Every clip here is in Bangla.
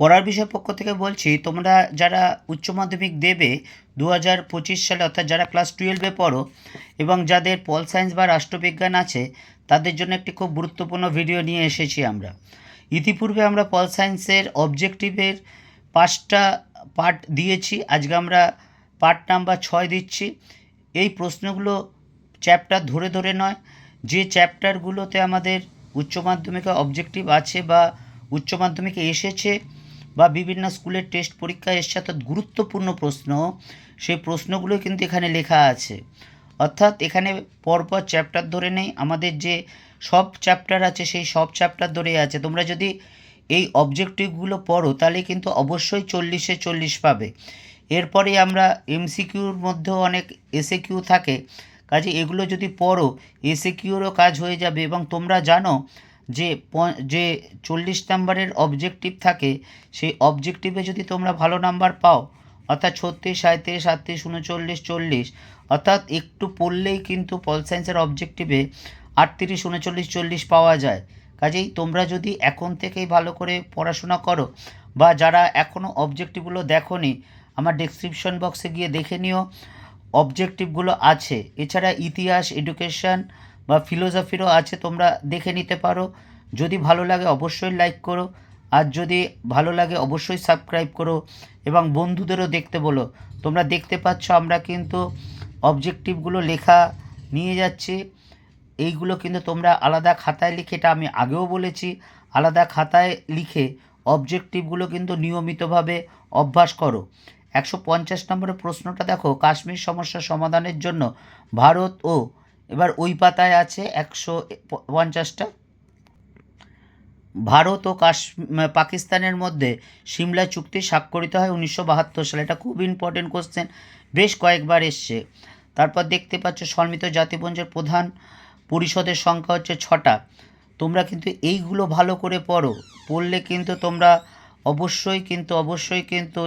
পড়ার বিষয় পক্ষ থেকে বলছি, তোমরা যারা উচ্চ মাধ্যমিক দেবে দু হাজার পঁচিশ সালে, অর্থাৎ যারা ক্লাস টুয়েলভে পড়ো এবং যাদের পল সায়েন্স বা রাষ্ট্রবিজ্ঞান আছে, তাদের জন্য একটি খুব গুরুত্বপূর্ণ ভিডিও নিয়ে এসেছি আমরা। ইতিপূর্বে আমরা পল সায়েন্সের অবজেক্টিভের পাঁচটা পার্ট দিয়েছি, আজকে আমরা পার্ট নাম্বার ছয় দিচ্ছি। এই প্রশ্নগুলো চ্যাপ্টার ধরে ধরে নয়, যে চ্যাপ্টারগুলোতে আমাদের উচ্চ মাধ্যমিকে অবজেক্টিভ আছে বা উচ্চ মাধ্যমিকে এসেছে বা বিভিন্ন স্কুলের টেস্ট পরীক্ষা এসছে অর্থাৎ গুরুত্বপূর্ণ প্রশ্ন, সেই প্রশ্নগুলো কিন্তু এখানে লেখা আছে। অর্থাৎ এখানে পরপর চ্যাপ্টার ধরে নেই, আমাদের যে সব চ্যাপ্টার আছে, সেই সব চ্যাপ্টার ধরেই আছে। তোমরা যদি এই অবজেক্টিভগুলো পড়ো, তাহলে কিন্তু অবশ্যই চল্লিশে চল্লিশ পাবে। এরপরে আমরা এমসিকিউর মধ্যেও অনেক এসএ কিউ থাকে। কাজে এগুলো যদি পড়ো এসএ কিউরও কাজ হয়ে যাবে এবং তোমরা জানো যে যে চল্লিশ নাম্বারের অবজেক্টিভ থাকে, সেই অবজেক্টিভে যদি তোমরা ভালো নাম্বার পাও, অর্থাৎ ছত্রিশ সাঁত্রিশ আটত্রিশ, উনচল্লিশ, চল্লিশ, অর্থাৎ একটু পড়লেই কিন্তু পল সায়েন্সের অবজেক্টিভে আটত্রিশ, উনচল্লিশ, চল্লিশ পাওয়া যায়। কাজেই তোমরা যদি এখন থেকেই ভালো করে পড়াশোনা করো, বা যারা এখনও অবজেক্টিভগুলো দেখোনি, আমার ডেসক্রিপশন বক্সে গিয়ে দেখে নিও। অবজেক্টিভগুলো আছে। এছাড়া ইতিহাস এডুকেশন বা ফিলোসফিরও আছে, তোমরা দেখে নিতে পারো। যদি ভালো লাগে অবশ্যই লাইক করো। আর যদি ভালো লাগে অবশ্যই সাবস্ক্রাইব করো এবং বন্ধুদেরও দেখতে বলো। তোমরা দেখতে পাচ্ছ আমরা কিন্তু অবজেক্টিভগুলো লেখা নিয়ে যাচ্ছি। এইগুলো কিন্তু তোমরা আলাদা খাতায় লিখে, এটা আমি আগেও বলেছি, আলাদা খাতায় লিখে অবজেক্টিভগুলো কিন্তু নিয়মিতভাবে অভ্যাস করো। একশো পঞ্চাশ নম্বরের প্রশ্নটা দেখো, কাশ্মীর সমস্যা সমাধানের জন্য ভারত ও এবার ওই পাতায় আছে একশো পঞ্চাশটা। ভারত ও কাশ পাকিস্তানের মধ্যে সিমলা চুক্তি স্বাক্ষরিত হয় উনিশশো বাহাত্তর সালে। এটা খুব ইম্পর্টেন্ট কোশ্চেন বেশ কয়েকবার এসছে। তারপর দেখতে পাচ্ছ সন্মিত জাতিপুঞ্জের প্রধান পরিষদের সংখ্যা হচ্ছে ছটা। তোমরা কিন্তু এইগুলো ভালো করে পড়ো। পড়লে কিন্তু তোমরা অবশ্যই কিন্তু অবশ্যই কিন্তু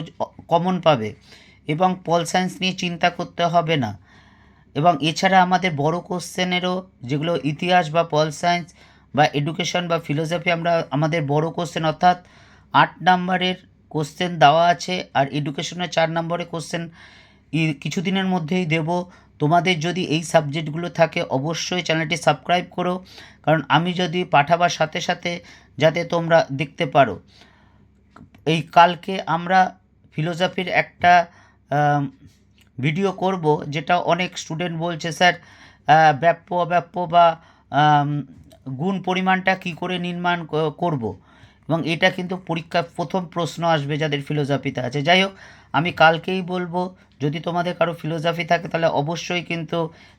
কমন পাবে। এবং পল সায়েন্স নিয়ে চিন্তা করতে হবে না। এবং এছাড়া আমাদের বড় কোশ্চেনেরও যেগুলো ইতিহাস বা পল সায়েন্স বা এডুকেশন বা ফিলোসফি আমরা, আমাদের বড় কোশ্চেন অর্থাৎ আট নাম্বারের কোশ্চেন দেওয়া আছে আর এডুকেশনের চার নম্বরের কোশ্চেন কিছুদিনের মধ্যেই দেব। তোমাদের যদি এই সাবজেক্টগুলো থাকে অবশ্যই চ্যানেলটি সাবস্ক্রাইব করো, কারণ আমি যদি পাঠাবার সাথে সাথে যাতে তোমরা দেখতে পারো। এই কালকে আমরা ফিলোসফির একটা ভিডিও করব, যেটা অনেক স্টুডেন্ট বলছে, স্যার ব্যাপ্য অব্যাপ্য বা গুণ পরিমাণটা কি করে নির্মাণ করব? এবং এটা কিন্তু পরীক্ষার প্রথম প্রশ্ন আসবে যাদের ফিলোসফিতে আছে। যাই হোক, আমি কালকেই বলব, যদি তোমাদের কারও ফিলোসফি থাকে, তাহলে অবশ্যই কিন্তু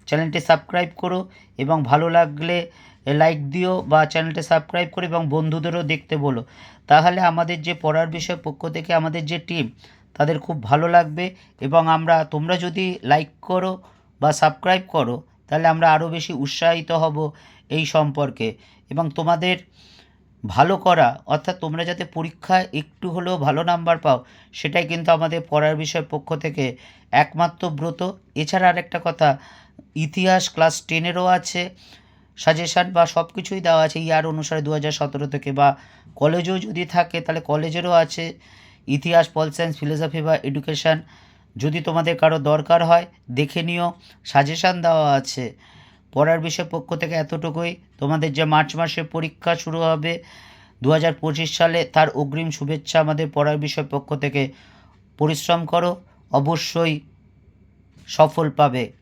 চ্যানেলটি সাবস্ক্রাইব করো এবং ভালো লাগলে লাইক দিও বা চ্যানেলটি সাবস্ক্রাইব করো এবং বন্ধুদেরও দেখতে বলো। তাহলে আমাদের যে পড়ার বিষয় পক্ষ থেকে আমাদের যে টিম তাদের খুব ভালো লাগবে এবং আমরা, তোমরা যদি লাইক করো বা সাবস্ক্রাইব করো, তাহলে আমরা আরও বেশি উৎসাহিত হব এই সম্পর্কে। এবং তোমাদের ভালো করা, অর্থাৎ তোমরা যাতে পরীক্ষায় একটু হলেও ভালো নাম্বার পাও, সেটাই কিন্তু আমাদের পড়ার বিষয় পক্ষ থেকে একমাত্র ব্রত। এছাড়া আরেকটা কথা, ইতিহাস ক্লাস টেনেরও আছে সাজেশান বা সব কিছুই দেওয়া আছে ইয়ার অনুসারে দু হাজার সতেরো থেকে। বা কলেজেও যদি থাকে, তাহলে কলেজেরও আছে। ইতিহাস, পল সায়েন্স, ফিলোসফি বা এডুকেশান যদি তোমাদের কারও দরকার হয়, দেখে নিও। সাজেশান দেওয়া আছে। পড়ার বিষয় পক্ষ থেকে এতটুকুই। তোমাদের যে মার্চ মাসে পরীক্ষা শুরু হবে দু হাজার পঁচিশ সালে, তার অগ্রিম শুভেচ্ছা আমাদের পড়ার বিষয় পক্ষ থেকে। পরিশ্রম করো, অবশ্যই সফল পাবে।